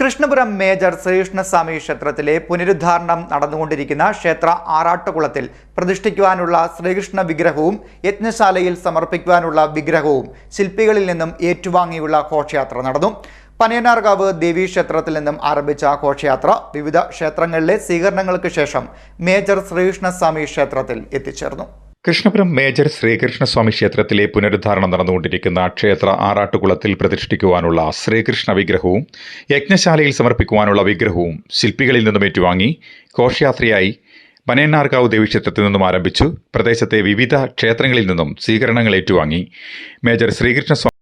Krishnapuram major Sreekrishnaswamy ക്ഷേത്രത്തിലെ പുനരുദ്ധാരണം നടന്നുകൊണ്ടിരിക്കുന്ന ക്ഷേത്ര ആറാട്ടുകുളത്തിൽ പ്രതിഷ്ഠിക്കുവാനുള്ള ശ്രീകൃഷ്ണ വിഗ്രഹവും യജ്ഞശാലയിൽ സമർപ്പിക്കുവാനുള്ള വിഗ്രഹവും ശില്പികളിൽ നിന്നും ഏറ്റുവാങ്ങിയുള്ള ഘോഷയാത്ര നടന്നു. പനയനാർകാവ് ദേവീ ക്ഷേത്രത്തിൽ നിന്നും ആരംഭിച്ച ഘോഷയാത്ര വിവിധ ക്ഷേത്രങ്ങളിലെ സ്വീകരണങ്ങൾക്ക് ശേഷം മേജർ ശ്രീകൃഷ്ണസ്വാമി ക്ഷേത്രത്തിൽ എത്തിച്ചേർന്നു. കൃഷ്ണപുരം മേജർ ശ്രീകൃഷ്ണസ്വാമി ക്ഷേത്രത്തിലെ പുനരുദ്ധാരണം നടന്നുകൊണ്ടിരിക്കുന്ന ക്ഷേത്ര ആറാട്ടുകുളത്തിൽ പ്രതിഷ്ഠിക്കുവാനുള്ള ശ്രീകൃഷ്ണ വിഗ്രഹവും യജ്ഞശാലയിൽ സമർപ്പിക്കുവാനുള്ള വിഗ്രഹവും ശില്പികളിൽ നിന്നും ഏറ്റുവാങ്ങി ഘോഷയാത്രയായി പനയന്നാർക്കാവ് ദേവീക്ഷേത്രത്തിൽ നിന്നും ആരംഭിച്ചു. പ്രദേശത്തെ വിവിധ ക്ഷേത്രങ്ങളിൽ നിന്നും സ്വീകരണങ്ങൾ ഏറ്റുവാങ്ങി. മേജർ ശ്രീകൃഷ്ണസ്വാമി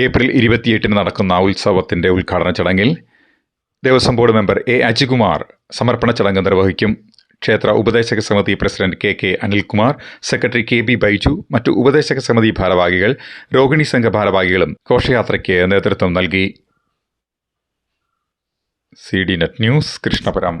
ഏപ്രിൽ ഇരുപത്തിയെട്ടിന് നടക്കുന്ന ഉത്സവത്തിന്റെ ഉദ്ഘാടന ചടങ്ങിൽ Devaswom board member A Ajikumar സമർപ്പണ ചടങ്ങ് നിർവഹിക്കും. ക്ഷേത്ര ഉപദേശക സമിതി president K K Anilkumar secretary K B Baiju മറ്റു ഉപദേശക സമിതി ഭാരവാഹികൾ രോഹിണി സംഘ ഭാരവാഹികളും ഘോഷയാത്രയ്ക്ക് നേതൃത്വം നൽകി. C D net news Krishnapuram.